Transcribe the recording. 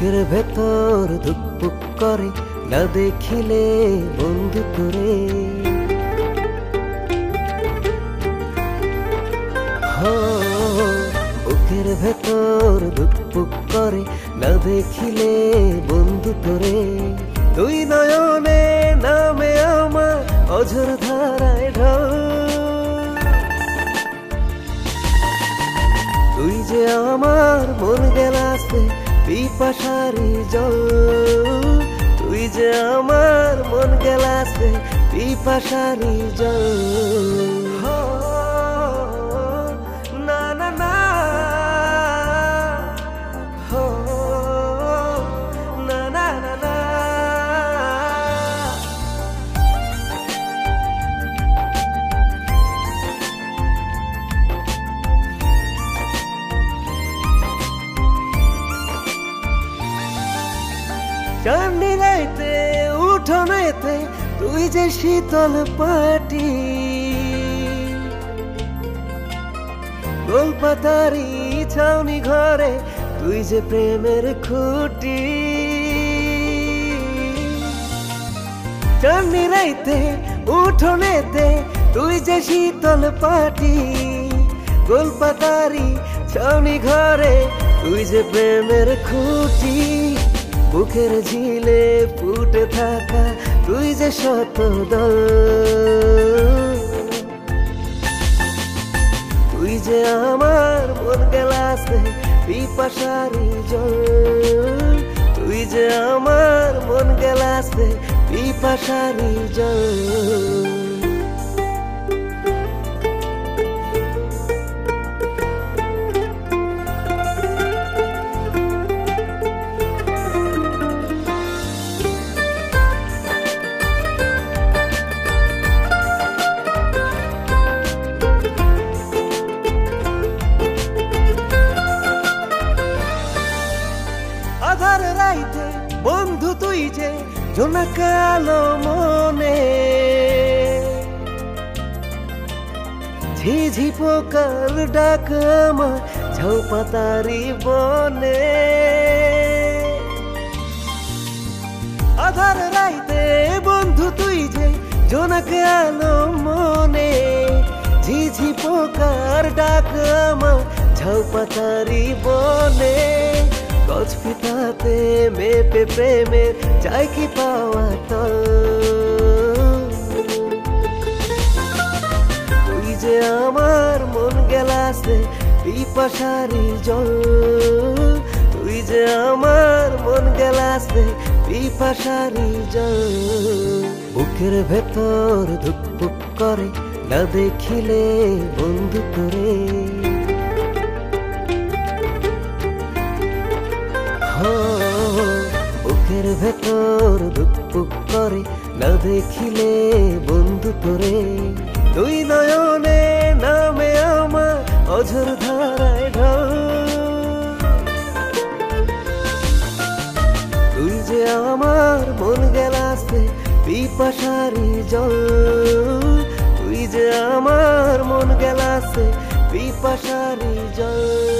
বুকের ভেতর ধুকপুক করে, না দেখিলে বন্ধু করে বুকের ভেতর ধুকপুক করে, না দেখিলে বন্ধু করে তুই নয়নে নামে আমার অঝর ধারায় ঢল। তুই যে আমার মন গেলাসে পিপাসারি জল তুই যে আমার মন গেলাসে পিপাসারি জল। রাইতে উঠোনেতে তুই যে শীতল পাটি। গোলপাতারি ছাউনি ঘরে, তুই যে প্রেমের খুঁটি। চান্দি রাইতে উঠোনেতে তুই যে শীতল পাটি। গোলপাতারি ছাউনি ঘরে, তুই যে প্রেমের খুঁটি। বুকের ঝিলে ফুটে থাকা তুই যে শত দল। তুই যে আমার মন গেলাসে পিপাসারি জল। তুই যে আমার মন গেলাসে পিপাসারি জল। তুই যে জোনাকা মনে। ঝিঝি পোকার ডাক আমার বনে। আধার রাইতে বন্ধু তুই যে জোনাকে আলো মনে। ঝিঝি পোকার ডাক আমার ঝৌপাতারি বনে। গছ পিতাতে মেপে প্রেমের চাই কি পাওয়া তুই যে আমার মন গেলাসে পিপাসারি জল। তুই যে আমার মন গেলাসে পিপাসারি জল। বুকের ভেতর ধুকপুক করে না দেখিলে বন্ধু করে বুকের ভেতর ধুকপুক করে, না দেখিলে বন্ধু করে তুই নয়নে নামে আমার অঝর ধারায় ঢল। তুই যে আমার মন গেলাসে পিপাসারি জল, তুই যে আমার মন গেলাসে পিপাসারি জল।